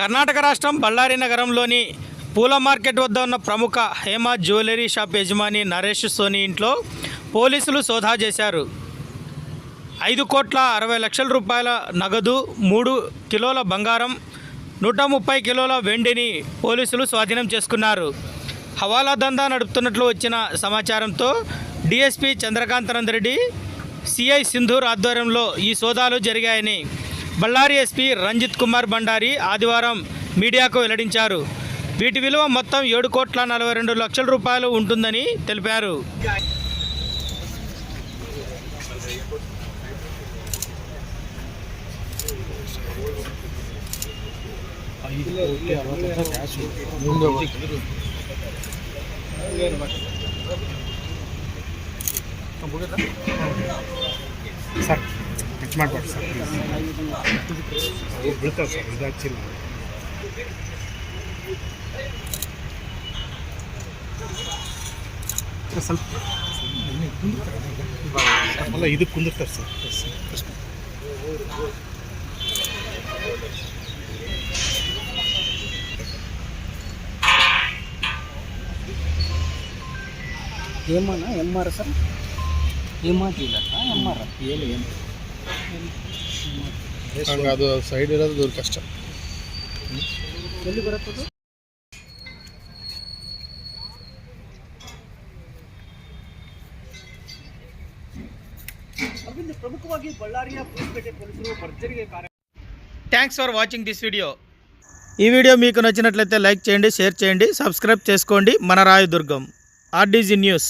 కర్ణాటక రాష్ట్రం బళ్ళారి నగరంలోని పూల మార్కెట్ వద్ద ఉన్న ప్రముఖ హేమ జ్యువెలరీ షాప్ యజమాని నరేష్ సోని ఇంట్లో పోలీసులు సోదా చేశారు. ఐదు కోట్ల అరవై లక్షల రూపాయల నగదు మూడు కిలోల బంగారం నూట ముప్పై కిలోల వెండిని పోలీసులు స్వాధీనం చేసుకున్నారు. హవాలా దందా నడుపుతున్నట్లు వచ్చిన సమాచారంతో డిఎస్పి చంద్రకాంతనంద రెడ్డి సిఐ సింధూర్ ఆధ్వర్యంలో ఈ సోదాలు జరిగాయని బళ్ళారి ఎస్పీ రంజిత్ కుమార్ భండారి ఆదివారం మీడియాకు వెల్లడించారు. వీటి విలువ మొత్తం ఏడు కోట్ల నలభై రెండు లక్షల రూపాయలు ఉంటుందని తెలిపారు. సార్ ಕಟ್ ಮಾಡ್ಬೇಡಿ ಸರ್ ಪ್ಲೀಸ್ ಬೀಳ್ತಾವೆ ಸರ್ ಇದು ಹಚ್ಚಿಲ್ಲ ಸರ್, ಸ್ವಲ್ಪ ಅಲ್ಲ ಇದಕ್ಕೆ ಕುಂದಿರ್ತಾರೆ ಸರ್ ఏమన్నా MR sir MR dealer MR ಏನು ಏನು ಹಂಗೆ ಅದು ಸೈಡ್ ಇರೋದು ದೂರ ಕಷ್ಟ ಎಲ್ಲಿ ಬರುತ್ತದು ಅರವಿಂದ್ ಪ್ರಮುಖವಾಗಿ ಬಳ್ಳಾರಿಯ ಪೊಲೀಸ್ಪೇಟೆ ಪೊಲೀಸರು ಭರ್ಜರಿಗೆ ಕಾರ್ಯ thanks for watching this video ఈ వీడియో మీకు నచ్చినట్లయితే లైక్ చేయండి షేర్ చేయండి సబ్స్క్రైబ్ చేసుకోండి మన రాయదుర్గం ఆర్డీజీ న్యూస్